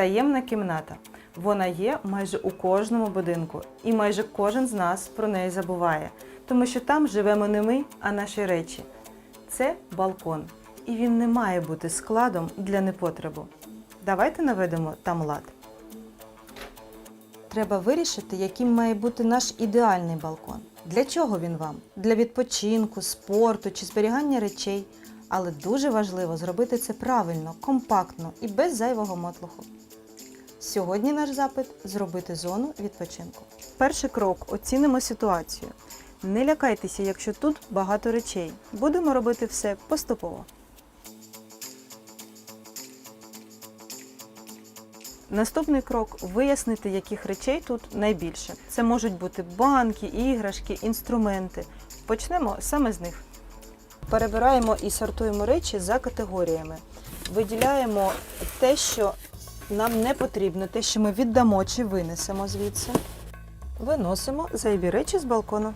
Таємна кімната. Вона є майже у кожному будинку, і майже кожен з нас про неї забуває, тому що там живемо не ми, а наші речі. Це балкон, і він не має бути складом для непотребу. Давайте наведемо там лад. Треба вирішити, яким має бути наш ідеальний балкон. Для чого він вам? Для відпочинку, спорту чи зберігання речей. Але дуже важливо зробити це правильно, компактно і без зайвого мотлуху. Сьогодні наш запит зробити зону відпочинку. Перший крок оцінимо ситуацію. Не лякайтеся, якщо тут багато речей. Будемо робити все поступово. Наступний крок вияснити, яких речей тут найбільше. Це можуть бути банки, іграшки, інструменти. Почнемо саме з них. Перебираємо і сортуємо речі за категоріями. Виділяємо те, що нам не потрібно, те, що ми віддамо чи винесемо звідси. Виносимо зайві речі з балкону.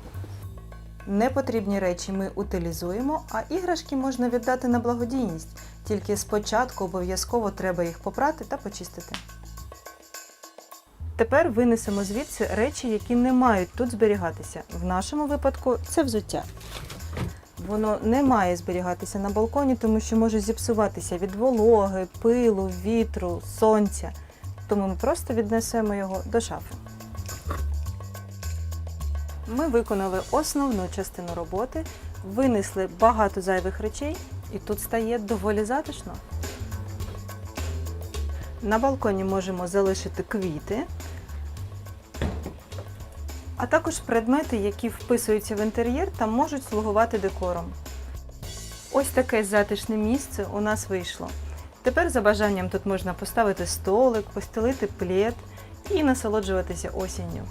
Непотрібні речі ми утилізуємо, а іграшки можна віддати на благодійність. Тільки спочатку обов'язково треба їх попрати та почистити. Тепер винесемо звідси речі, які не мають тут зберігатися. В нашому випадку це взуття. Воно не має зберігатися на балконі, тому що може зіпсуватися від вологи, пилу, вітру, сонця. Тому ми просто віднесемо його до шафи. Ми виконали основну частину роботи, винесли багато зайвих речей, і тут стає доволі затишно. На балконі можемо залишити квіти, а також предмети, які вписуються в інтер'єр та можуть слугувати декором. Ось таке затишне місце у нас вийшло. Тепер за бажанням тут можна поставити столик, постелити плед і насолоджуватися осінню.